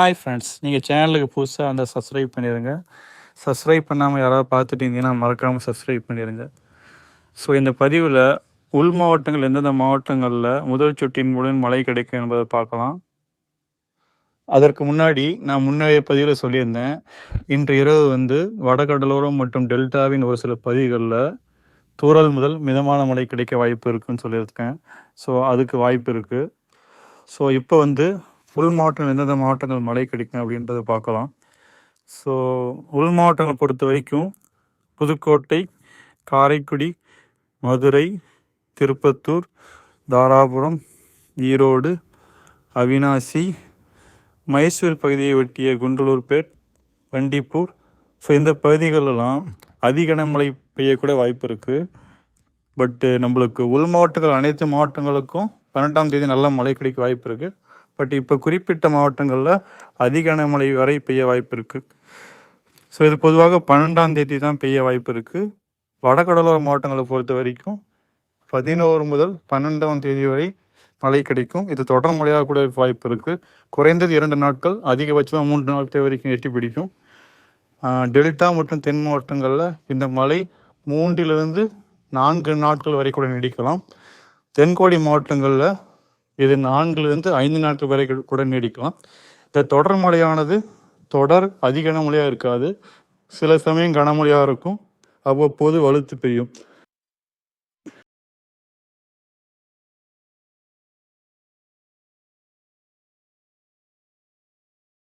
Hi friends நீங்கள் சேனலுக்கு புதுசாக அந்த சப்ஸ்கிரைப் பண்ணிடுங்க சப்ஸ்கிரைப் பண்ணாமல் யாராவது பார்த்துட்டு இருந்தீங்கன்னா மறக்காமல் சப்ஸ்கிரைப் பண்ணிடுங்க ஸோ இந்த பதிவில் உள் மாவட்டங்கள் எந்தெந்த மாவட்டங்களில் முதல் சொட்டின் மூலம் மழை கிடைக்கும் என்பதை பார்க்கலாம். அதற்கு முன்னாடி நான் முன்னைய பதிவில் சொல்லியிருந்தேன். இன்று இரவு வந்து வடகடலோரம் மற்றும் டெல்டாவின் ஒரு சில பகுதிகளில் தூறல் முதல் மிதமான மழை கிடைக்க வாய்ப்பு இருக்குன்னு சொல்லியிருக்கேன். ஸோ அதுக்கு வாய்ப்பு இருக்குது ஸோ இப்போ வந்து உள் மாவட்டம் எந்தெந்த மாவட்டங்கள் மழை கிடைக்கும் அப்படின்றத பார்க்கலாம். ஸோ உள் மாவட்டங்கள் பொறுத்த வரைக்கும் புதுக்கோட்டை காரைக்குடி மதுரை திருப்பத்தூர் தாராபுரம் ஈரோடு அவினாசி மைசூர் பகுதியை ஒட்டிய குண்டலூர்பேட் வண்டிப்பூர். ஸோ இந்த பகுதிகளெல்லாம் அதிக கனமழை பெய்யக்கூட வாய்ப்பு இருக்குது பட்டு நம்மளுக்கு உள் மாவட்டங்கள் அனைத்து மாவட்டங்களுக்கும் பன்னெண்டாம் தேதி நல்ல மழை கிடைக்க வாய்ப்பு இருக்குது பட் இப்போ குறிப்பிட்ட மாவட்டங்களில் அதிக கனமழை வரை பெய்ய வாய்ப்பு இருக்குது ஸோ இது பொதுவாக பன்னெண்டாம் தேதி தான் பெய்ய வாய்ப்பு இருக்குது வடகடலோர மாவட்டங்களை பொறுத்த வரைக்கும் பதினோரு முதல் பன்னெண்டாம் தேதி வரை மழை கிடைக்கும். இது தொடர் மழையாக கூட வாய்ப்பு இருக்குது குறைந்தது இரண்டு நாட்கள் அதிகபட்சமாக மூன்று நாட்கள் வரைக்கும் எட்டி பிடிக்கும். டெல்டா மற்றும் தென் மாவட்டங்களில் இந்த மழை மூன்றிலிருந்து நான்கு நாட்கள் வரை கூட நீடிக்கலாம். தென்கோடி மாவட்டங்களில் இது நான்கிலிருந்து ஐந்து நாட்கள் வரை கூட நீடிக்கலாம். இந்த தொடர் மழையானது தொடர் அதிக கனமழையாக இருக்காது. சில சமயம் கனமழையாக இருக்கும். அவ்வப்போது வலுத்து பெய்யும்.